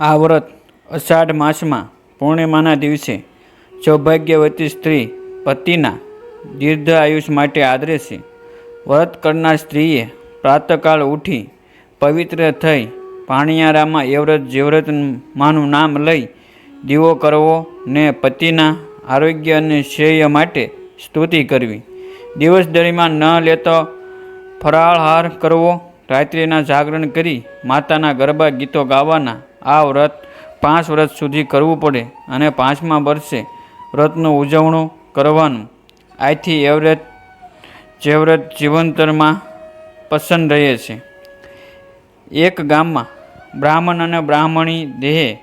આ વ્રત અષાઢ માસમાં પૂર્ણિમાના દિવસે સૌભાગ્યવતી સ્ત્રી પતિના દીર્ઘ આયુષ માટે આદરે છે. વ્રત કરનાર સ્ત્રીએ પ્રાતકાળ ઉઠી પવિત્ર થઈ પાણિયારામાં એવ્રત જેવ્રત માનું નામ લઈ દીવો કરવો ને પતિના આરોગ્ય અને શ્રેય માટે સ્તુતિ કરવી. દિવસ દરમિયાન ન લેતો ફરાળહાર કરવો, રાત્રિના જાગરણ કરી માતાના ગરબા ગીતો ગાવાના આ વ્રત પાંચ વર્ષ સુધી કરવું પડે અને પાંચમા વર્ષે વ્રતનું ઉજવણું કરવાનું. આથી એ વ્રત, જે વ્રત જીવંતરમાં પસંદ રહે છે. એક ગામમાં બ્રાહ્મણ અને બ્રાહ્મણી દેહે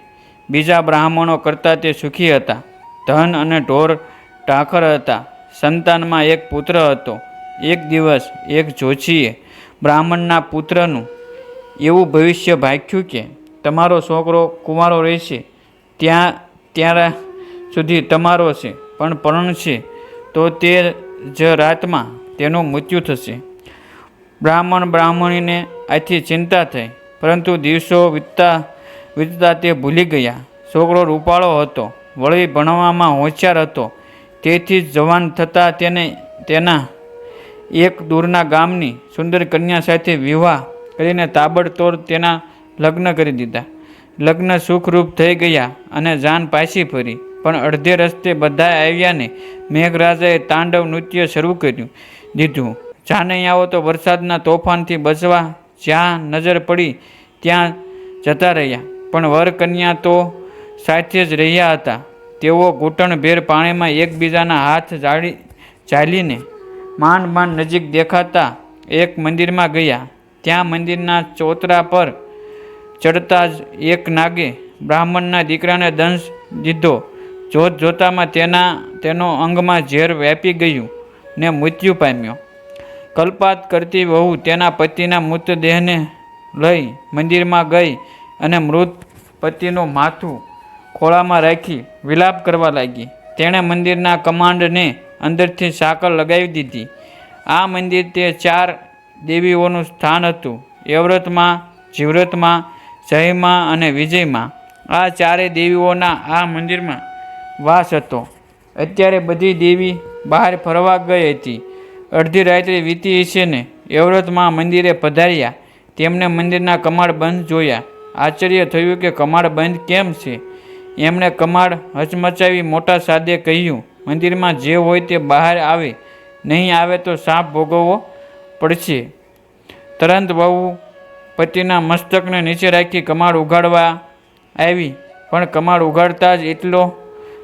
બીજા બ્રાહ્મણો કરતાં તે સુખી હતા. ધન અને ઢોર ટાખર હતા. સંતાનમાં એક પુત્ર હતો. એક દિવસ એક જોશીએ બ્રાહ્મણના પુત્રનું એવું ભવિષ્ય ભાખ્યું કે તમારો છોકરો કુંવારો રહેશે, ત્યાં, ત્યારે સુધી તમારો છે, પણ પરણ છે, તો તે જ રાતમાં તેનું મૃત્યુ થશે. બ્રાહ્મણ બ્રાહ્મણીને આથી ચિંતા થઈ, પરંતુ દિવસો વીતતા વીતતા તે ભૂલી ગયા. છોકરો રૂપાળો હતો, વળી ભણવામાં હોશિયાર હતો, તેથી જ જવાન થતાં તેને, તેના એક દૂરના ગામની સુંદર કન્યા સાથે વિવાહ કરીને તાબડતોડ તેના લગ્ન કરી દીધા. લગ્ન સુખરૂપ થઈ ગયા અને જાન પાછી ફરી. પણ અડધે રસ્તે બધા આવ્યા ને મેઘરાજાએ તાંડવ નૃત્ય શરૂ કર્યું. દીધું. જાનૈયાઓ તો વરસાદના તોફાનથી બચવા જ્યાં નજર પડી ત્યાં જતા રહ્યા. પણ વર કન્યા તો સાથે જ રહ્યા હતા. તેઓ ઘૂંટણભેર પાણીમાં એકબીજાના હાથ જાળી ચાલીને માંડ માંડ નજીક દેખાતા એક મંદિરમાં ગયા. ત્યાં મંદિરના ચોતરા પર ચડતા જ એક નાગે બ્રાહ્મણના દીકરાને દંશ દીધો. જોત જોતામાં તેના, તેનો અંગમાં ઝેર વ્યાપી ગયું ને મૃત્યુ પામ્યો. કલ્પાત કરતી વહુ તેના પતિના મૃતદેહને લઈ મંદિરમાં ગઈ અને મૃત પતિનું માથું ખોળામાં રાખી વિલાપ કરવા લાગી. તેણે મંદિરના કમાન્ડને અંદરથી સાકર લગાવી દીધી. આ મંદિર તે ચાર દેવીઓનું સ્થાન હતું. એવ્રતમાં જીવ્રતમાં જયમાં અને વિજયમાં આ ચારેય દેવીઓના આ મંદિરમાં વાસ હતો. અત્યારે બધી દેવી બહાર ફરવા ગઈ હતી. અડધી રાત્રે વીતી છે ને એવ્રતમાં મંદિરે પધાર્યા. તેમણે મંદિરના કમાડ બંધ જોયા. આશ્ચર્ય થયું કે કમાડ બંધ કેમ છે? એમણે કમાડ હચમચાવી મોટા સાદે કહ્યું, મંદિરમાં જે હોય તે બહાર આવે. નહીં આવે તો સાપ ભોગવવો પડશે. તરંત વહુ પતિના મસ્તકને નીચે રાખી કમાડ ઉગાડવા આવી. પણ કમાડ ઉગાડતા જ એટલો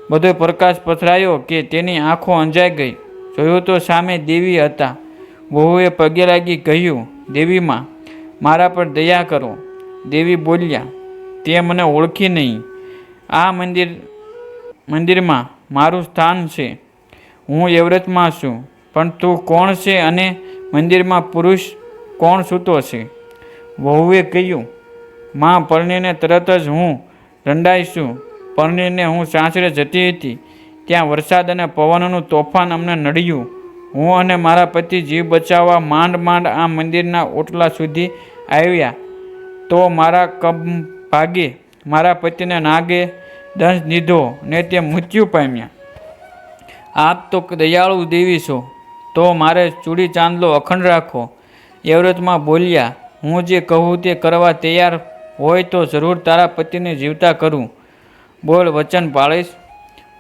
બધો પ્રકાશ પથરાયો કે તેની આંખો અંજાઈ ગઈ. જોયું તો સામે દેવી હતા. વહુએ પગે લાગી કહ્યું, દેવીમાં, મારા પર દયા કરો. દેવી બોલ્યા, તે મને ઓળખી નહીં. આ મંદિર, મંદિરમાં મારું સ્થાન છે. હું એવરતમાં છું. પણ તું કોણ છે અને મંદિરમાં પુરુષ કોણ સૂતો છે? વહુએ કહ્યું, માં પરણીને તરત જ હું દંડાઈશું પરણીને હું સાસરે જતી હતી. ત્યાં વરસાદ અને પવનનું તોફાન અમને નડ્યું. હું અને મારા પતિ જીવ બચાવવા માંડ માંડ આ મંદિરના ઓટલા સુધી આવ્યા. તો મારા કબ ભાગે મારા પતિને નાગે દંશ દીધો ને તે મૃત્યુ પામ્યા. આપ તો દયાળુ દેવી છો. તો મારે ચૂડી ચાંદલો અખંડ રાખો. એવરતમાં બોલ્યા હું જે કહું તે કરવા તૈયાર હોય તો જરૂર તારા પતિને જીવતા કરું. બોલ, વચન પાળીશ.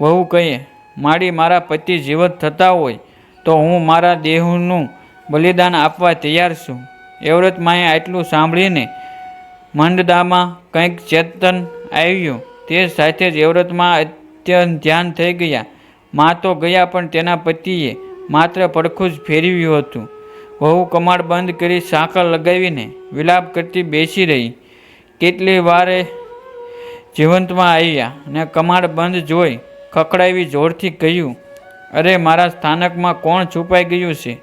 વહુ કહીએ મારી મારા પતિ જીવત થતા હોય તો હું મારા દેહનું બલિદાન આપવા તૈયાર છું. એવરત માએ આટલું સાંભળીને મંડદામાં કંઈક ચેતન આવ્યું. તે સાથે જ એવ્રતમાં અત્યંત ધ્યાન થઈ ગયા. મા તો ગયા પણ તેના પતિએ માત્ર પડખું જ ફેરવ્યું હતું. વહુ કમાડ બંધ કરી સાંકળ લગાવીને વિલાપ કરતી બેસી રહી. કેટલી વારે જીવંતમાં આવ્યા ને કમાડ બંધ જોઈ ખખડાવી જોરથી કહ્યું, અરે, મારા સ્થાનકમાં કોણ છુપાઈ ગયું છે?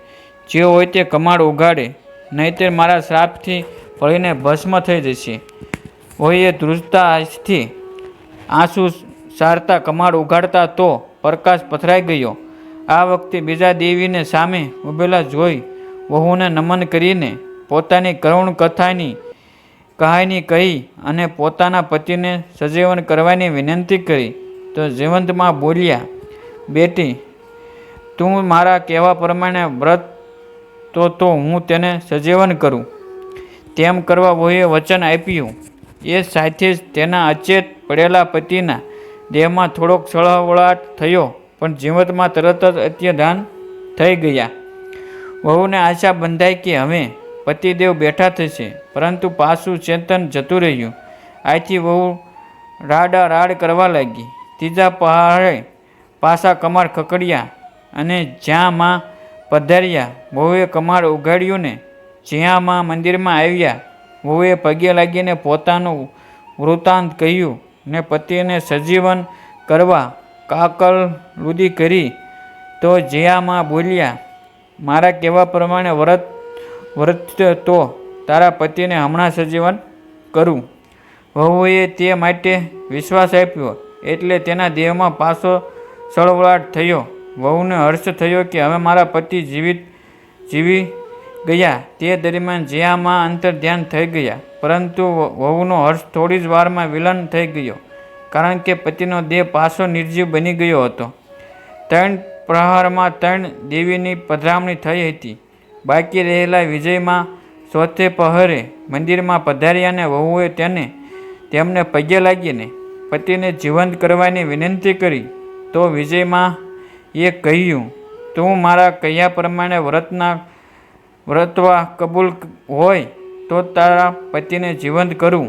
જે હોય તે કમાડ ઉગાડે નહીંતર મારા શ્રાપથી પડીને ભસ્મ થઈ જશે. ઓએ ધ્રુજતા આજથી આંસુ સારતા કમાડ ઉગાડતા તો પ્રકાશ પથરાઈ ગયો. આ વખતે બીજા દેવીને સામે ઊભેલા જોઈ વહુને નમન કરીને પોતાની કરુણ કથાની કહાની કહી અને પોતાના પતિને સજીવન કરવાની વિનંતી કરી, તો જીવંતમાં બોલ્યા, બેટી, તું મારા કહેવા પ્રમાણે વ્રત તો તો હું તેને સજીવન કરું. તેમ કરવા વહુએ વચન આપ્યું. એ સાથે જ તેના અચેત પડેલા પતિના દેહમાં થોડોક સળવળાટ થયો, પણ જીવતમાં તરત જ અત્યધાન થઈ ગયા. વહુને આશા બંધાઈ કે હવે પતિદેવ બેઠા થશે, પરંતુ પાછું ચેતન જતું રહ્યું. આથી વહુ રાડા રાડ કરવા લાગી. ત્રીજા પહાડે પાછા કમાડ ખકડ્યા અને જ્યાં માં પધાર્યા, વહુએ કમાડ ઉગાડ્યું ને જ્યાં માં મંદિરમાં આવ્યા. વહુએ પગે લાગીને પોતાનું વૃત્તાંત કહ્યું ને પતિને સજીવન કરવા કાકલ રુદી કરી. તો જ્યાંમાં બોલ્યા મારા કહેવા પ્રમાણે વ્રત વ્રત તો તારા પતિને હમણાં સજીવન કરું. વહુએ તે માટે વિશ્વાસ આપ્યો એટલે તેના દેહમાં પાછો સળવળાટ થયો. વહુને હર્ષ થયો કે હવે મારા પતિ જીવિત જીવી ગયા. તે દરમિયાન જ્યાંમાં અંતર ધ્યાન થઈ ગયા. પરંતુ વહુનો હર્ષ થોડી જ વારમાં વિલન થઈ ગયો. કારણ કે પતિનો દેહ પાછો નિર્જીવ બની ગયો હતો. ત્રણ પ્રહારમાં ત્રણ દેવીની પધરામણી થઈ હતી. બાકી રહેલા વિજયમાં ચોથે પહરે મંદિરમાં પધાર્યા અને વહુએ તેને તેમને પગે લાગીને પતિને જીવંત કરવાની વિનંતી કરી, તો વિજયમાં એ કહ્યું, તું મારા કહ્યા પ્રમાણે વ્રતના વ્રતવા કબૂલ હોય તો તારા પતિને જીવંત કરું.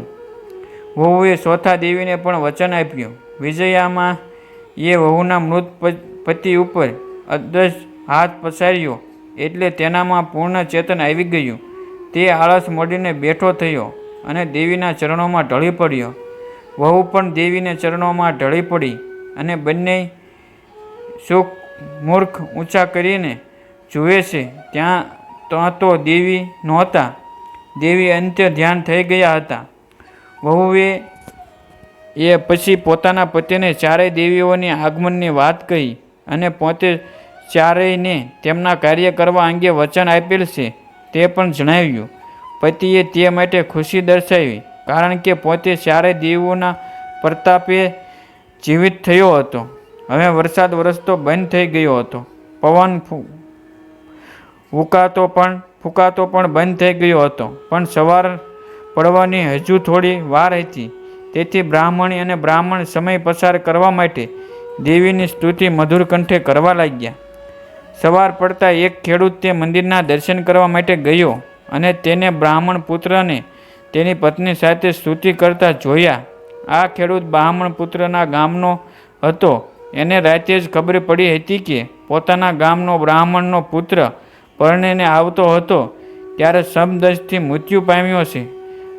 વહુએ ચોથા દેવીને પણ વચન આપ્યું. વિજયામાં એ વહુના મૃત પતિ ઉપર અદસ હાથ પસાર્યો એટલે તેનામાં પૂર્ણ ચેતન આવી ગયું. તે આળસ મોડીને બેઠો થયો અને દેવીના ચરણોમાં ઢળી પડ્યો. વહુ પણ દેવીને ચરણોમાં ઢળી પડી અને બંને સુખ મૂર્ખ ઊંચા કરીને જુએ છે. ત્યાં ત્યાં તો દેવી નહોતા. દેવી અંત્ય ધ્યાન થઈ ગયા હતા. વહુએ એ પછી પોતાના પતિને ચારેય દેવીઓની આગમનની વાત કહી. અને પોતે ચારેયને તેમના કાર્ય કરવા અંગે વચન આપેલ છે, તે પણ જણાવ્યું. પતિએ તે માટે ખુશી દર્શાવી, કારણ કે પોતે ચારેય દેવોના પ્રતાપે જીવિત થયો હતો. હવે વરસાદ વરસતો બંધ થઈ ગયો હતો. પવન ફૂંકાતો પણ ફૂંકાતો પણ બંધ થઈ ગયો હતો. પણ સવાર પડવાની હજુ થોડી વાર હતી. તેથી બ્રાહ્મણી અને બ્રાહ્મણ સમય પસાર કરવા માટે દેવીની સ્તુતિ મધુર કંઠે કરવા લાગ્યા. સવાર પડતા એક ખેડૂત તે મંદિરના દર્શન કરવા માટે ગયો અને તેને બ્રાહ્મણ પુત્રને તેની પત્ની સાથે સ્તુતિ કરતા જોયા. આ ખેડૂત બ્રાહ્મણ પુત્રના ગામનો હતો. એને રાતે જ ખબર પડી હતી કે પોતાના ગામનો બ્રાહ્મણનો પુત્ર પરણીને આવતો હતો ત્યારે સમદસથી મૃત્યુ પામ્યો છે.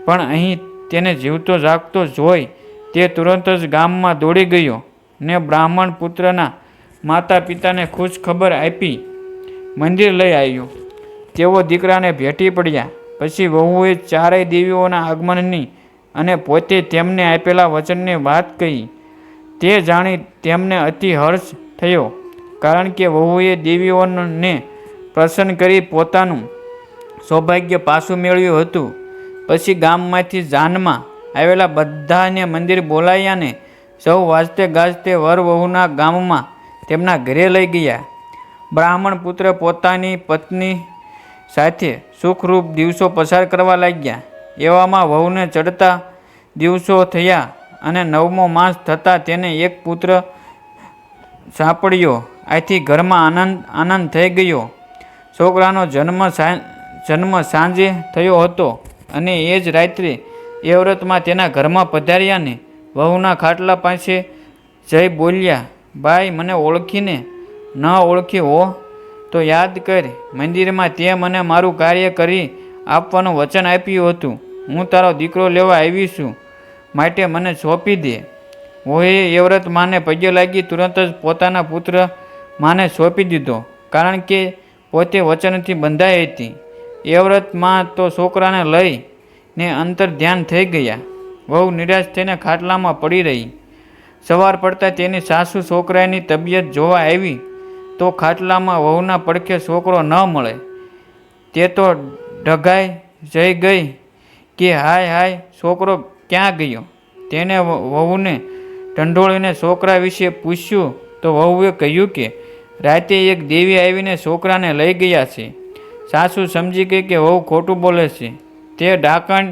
પણ અહીં તેને જીવતો જાગતો જોઈ તે તુરંત જ ગામમાં દોડી ગયો. ને બ્રાહ્મણ પુત્રના માતા પિતાને ખુશ ખબર આપી મંદિર લઈ આવ્યો. તેઓ દીકરાને ભેટી પડ્યા. પછી વહુએ ચારેય દેવીઓના આગમનની અને પોતે તેમને આપેલા વચનની વાત કહી. તે જાણી તેમને અતિ હર્ષ થયો, કારણ કે વહુએ દેવીઓને પ્રસન્ન કરી પોતાનું સૌભાગ્ય પાછું મેળવ્યું હતું. પછી ગામમાંથી જાનમાં આવેલા બધાને મંદિર બોલાવ્યા ને સૌ વાજતે ગાજતે વર વહુના ગામમાં તેમના ઘરે લઈ ગયા. બ્રાહ્મણ પુત્ર પોતાની પત્ની સાથે સુખરૂપ દિવસો પસાર કરવા લાગ્યા. એવામાં વહુને ચડતા દિવસો થયા અને નવમો માસ થતાં તેને એક પુત્ર સાંપડ્યો. આથી ઘરમાં આનંદ આનંદ થઈ ગયો. છોકરાનો જન્મ જન્મ સાંજે થયો હતો અને એ જ રાત્રે એ વ્રતમાં તેના ઘરમાં પધાર્યા ને વહુના ખાટલા પાસે જઈ બોલ્યા, ભાઈ, મને ઓળખીને ન ઓળખી હો, તો યાદ કર, મંદિરમાં તે મને મારું કાર્ય કરી આપવાનું વચન આપ્યું હતું. હું તારો દીકરો લેવા આવી છું, માટે મને સોંપી દે. વહુએ એ વ્રત માને પગે લાગી તુરંત જ પોતાના પુત્ર માને સોંપી દીધો, કારણ કે પોતે વચનથી બંધાઈ હતી. એ વ્રતમાં તો છોકરાને લઈ ને અંતર ધ્યાન થઈ ગયા. વહુ નિરાશ થઈને ખાટલામાં પડી રહી. સવાર પડતા તેની સાસુ છોકરાની તબિયત જોવા આવી તો ખાટલામાં વહુના પડખે છોકરો ન મળે. તે તો ઢગાઈ જઈ ગઈ કે હાય હાય છોકરો ક્યાં ગયો? તેને વહુને ઢંઢોળીને છોકરા વિશે પૂછ્યું તો વહુએ કહ્યું કે રાતે એક દેવી આવીને છોકરાને લઈ ગયા છે. સાસુ સમજી ગઈ કે વહુ ખોટું બોલે છે. તે ડાકણ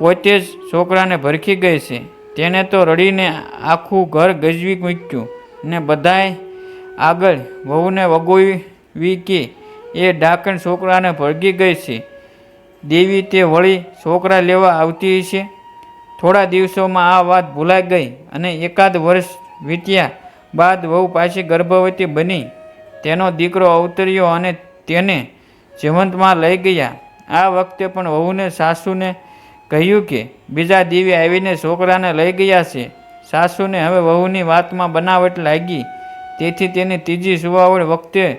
પોતે જ છોકરાને ભરખી ગઈ છે. તેને તો રડીને આખું ઘર ગજવી મૂક્યું ને બધાય આગળ વહુને વગોવી કે એ ડાકણ છોકરાને ભળગી ગઈ છે. દેવી તે વળી છોકરા લેવા આવતી છે થોડા દિવસોમાં આ વાત ભૂલાઈ ગઈ અને એકાદ વર્ષ વીત્યા બાદ વહુ પાછી ગર્ભવતી બની. તેનો દીકરો અવતર્યો અને તેને જીવંતમાં લઈ ગયા. આ વખતે પણ વહુને સાસુને કહ્યું કે, બીજા દીવે આવીને છોકરાને લઈ ગયા છે. સાસુને હવે વહુની વાતમાં બનાવટ લાગી. તેથી તેની ત્રીજી સુવાવડ વખતે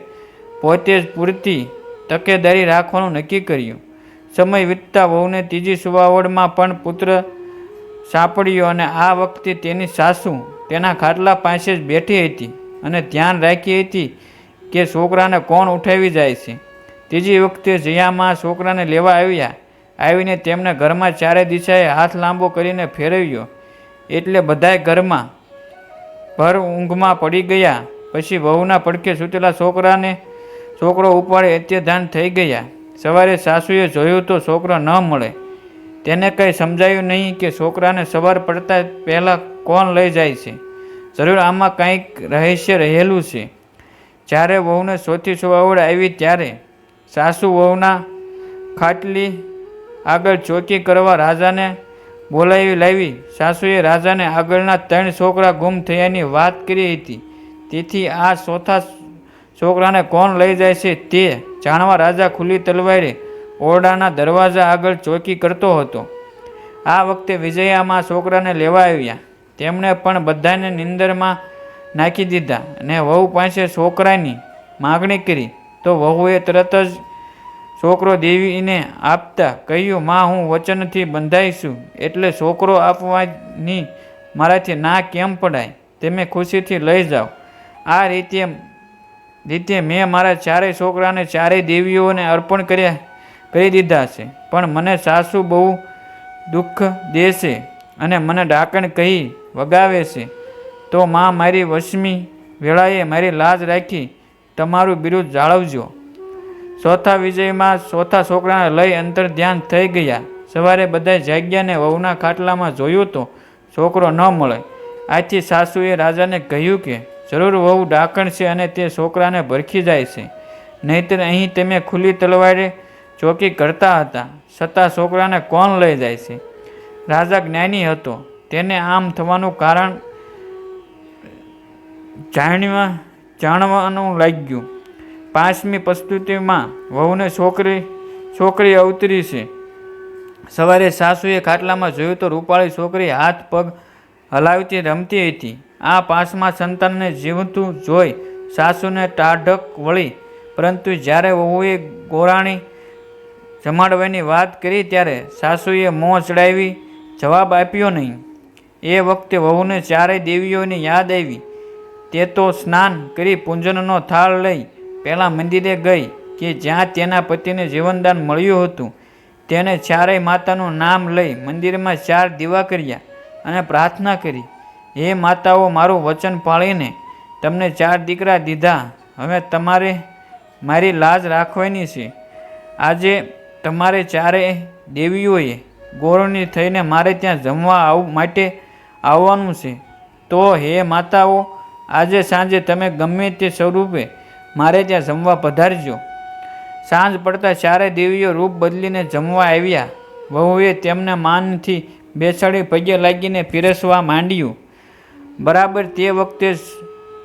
પોતે જ પૂરતી તકેદારી રાખવાનું નક્કી કર્યું. સમય વીતતા વહુને ત્રીજી સુવાવડમાં પણ પુત્ર સાંપડ્યો અને આ વખતે તેની સાસુ તેના ખાટલા પાસે જ બેઠી હતી અને ધ્યાન રાખી હતી કે છોકરાને કોણ ઉઠાવી જાય છે. ત્રીજી વખતે જયામાં છોકરાને લેવા આવ્યા. આવીને તેમને ઘરમાં ચારે દિશાએ હાથ લાંબો કરીને ફેરવ્યો. એટલે બધાએ ઘરમાં ભર ઊંઘમાં પડી ગયા. પછી વહુના પડખે સૂતેલા છોકરાને છોકરો ઉપાડે અત્યધાન થઈ ગયા. સવારે સાસુએ જોયું તો છોકરો ન મળે. તેને કંઈ સમજાયું નહીં કે છોકરાને સવાર પડતા પહેલાં કોણ લઈ જાય છે. જરૂર આમાં કંઈક રહસ્ય રહેલું છે. જ્યારે વહુને સોથી સુવાવડ આવી ત્યારે સાસુ વહુના ખાટલી આગળ ચોકી કરવા રાજાને બોલાવી લાવી. સાસુએ રાજાને આગળના ત્રણ છોકરા ગુમ થયાની વાત કરી હતી. તેથી આ ચોથા છોકરાને કોણ લઈ જાય છે તે જાણવા રાજા ખુલ્લી તલવારે ઓરડાના દરવાજા આગળ ચોકી કરતો હતો. આ વખતે વિજયામાં છોકરાને લેવા આવ્યા. તેમણે પણ બધાને નિંદરમાં નાખી દીધા અને વહુ પાસે છોકરાની માગણી કરી. તો વહુએ તરત જ છોકરો દેવીને આપતા કહ્યું, માં, હું વચનથી બંધાઈશું એટલે છોકરો આપવાની મારાથી ના કેમ પડાય? તમે ખુશીથી લઈ જાઓ. આ રીતે રીતે મેં મારા ચારેય છોકરાને ચારેય દેવીઓને અર્પણ કર્યા, કરી દીધા છે. પણ મને સાસુ બહુ દુઃખ દે છે અને મને ડાકણ કહી વગાવે છે. તો માં મારી વશમી વેળાએ મારી લાજ રાખી, તમારું બિરુદ જાળવજો. ચોથા વિજયમાં ચોથા છોકરાને લઈ અંતર ધ્યાન થઈ ગયા. સવારે બધા જાગ્યાને વહુના ખાટલામાં જોયું તો છોકરો ન મળે. આથી સાસુએ રાજાને કહ્યું કે, જરૂર વહુ ડાકણ છે અને તે છોકરાને ભરખી જાય છે. નહીંતર અહીં તમે ખુલ્લી તલવારે ચોકી કરતા હતા. છતાં છોકરાને કોણ લઈ જાય છે? રાજા જ્ઞાની હતો. તેને આમ થવાનું કારણ જાણવા, જાણવાનું લાગ્યું. પાંચમી પ્રસ્તુતિમાં વહુને છોકરી છોકરી અવતરી છે. સવારે સાસુએ ખાટલામાં જોયું તો રૂપાળી છોકરી હાથ પગ હલાવતી રમતી હતી. આ પાંચમા સંતાનને જીવતું જોઈ સાસુને ટાઢક વળી, પરંતુ જ્યારે વહુએ ગોરાણી જમાડવાની વાત કરી ત્યારે સાસુએ મોં ચડાવી જવાબ આપ્યો નહીં. એ વખતે વહુને ચારેય દેવીઓની યાદ આવી. તે તો સ્નાન કરી પૂંજનનો થાળ લઈ પહેલાં મંદિરે ગઈ કે જ્યાં તેના પતિને જીવનદાન મળ્યું હતું, તેને ચારેય માતાનું નામ લઈ મંદિરમાં ચાર દીવા કર્યા અને પ્રાર્થના કરી, હે માતાઓ, મારું વચન પાળીને તમને ચાર દીકરા દીધા. હવે તમારે મારી લાજ રાખવાની છે. આજે તમારે ચારેય દેવીઓએ ગોળની થઈને મારે ત્યાં જમવા આવ માટે આવવાનું છે. તો હે માતાઓ, આજે સાંજે તમે ગમે તે સ્વરૂપે મારે ત્યાં જમવા પધારજો. સાંજ પડતા ચારે દેવીઓ રૂપ બદલીને જમવા આવ્યા. વહુએ તેમના માનથી બેસાડી પગે લાગીને પીરસવા માંડ્યું. બરાબર તે વખતે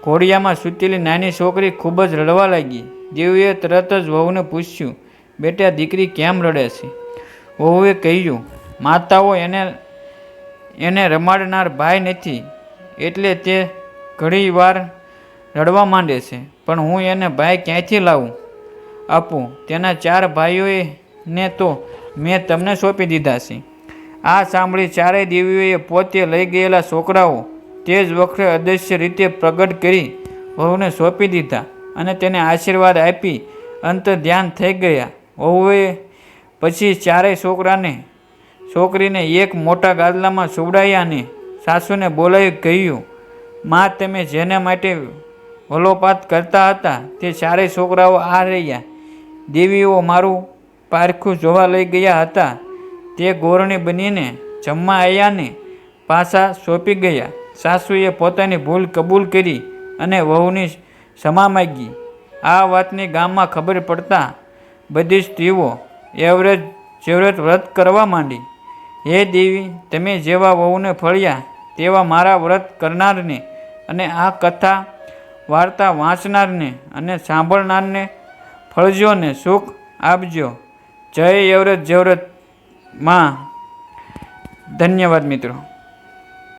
ઘોડિયામાં સૂતેલી નાની છોકરી ખૂબ જ રડવા લાગી. દેવીએ તરત જ વહુને પૂછ્યું, બેટા, દીકરી કેમ રડે છે? વહુએ કહ્યું, માતાઓ એને એને રમાડનાર ભાઈ નથી. એટલે તે ઘણી વાર રડવા માંડે છે. પણ હું એને ભાઈ ક્યાંથી લાવું? આપું, તેના ચાર ભાઈઓએ ને તો મેં તમને સોંપી દીધા છે. આ સાંભળી ચારેય દેવીઓએ પોતે લઈ ગયેલા છોકરાઓ તે જ વખતે અદૃશ્ય રીતે પ્રગટ કરી વહુને સોંપી દીધા અને તેને આશીર્વાદ આપી અંત ધ્યાન થઈ ગયા. વહુએ પછી ચારેય છોકરાને, છોકરીને એક મોટા ગાદલામાં સુવડાયા અને સાસુને બોલાવી કહ્યું, માં, તમે જેને માટે વલોપાત કરતા હતા. તે ચારેય છોકરાઓ આ રહ્યા. દેવીઓ મારું પારખું જોવા લઈ ગયા હતા. તે ગોરણી બનીને જમવા આવ્યાને પાછા સોંપી ગયા. સાસુએ પોતાની ભૂલ કબૂલ કરી અને વહુની ક્ષમા માગી. આ વાતની ગામમાં ખબર પડતા બધી સ્ત્રીઓ એવરેજ જેવરેજ વ્રત કરવા માંડી. હે દેવી, તમે જેવા વહુને ફળ્યા તેવા મારા વ્રત કરનારને અને આ કથા વાર્તા વાંચનારને અને સાંભળનારને ફળજો ને સુખ આપજો. જય યવરત જેવરેજમાં ધન્યવાદ મિત્રો.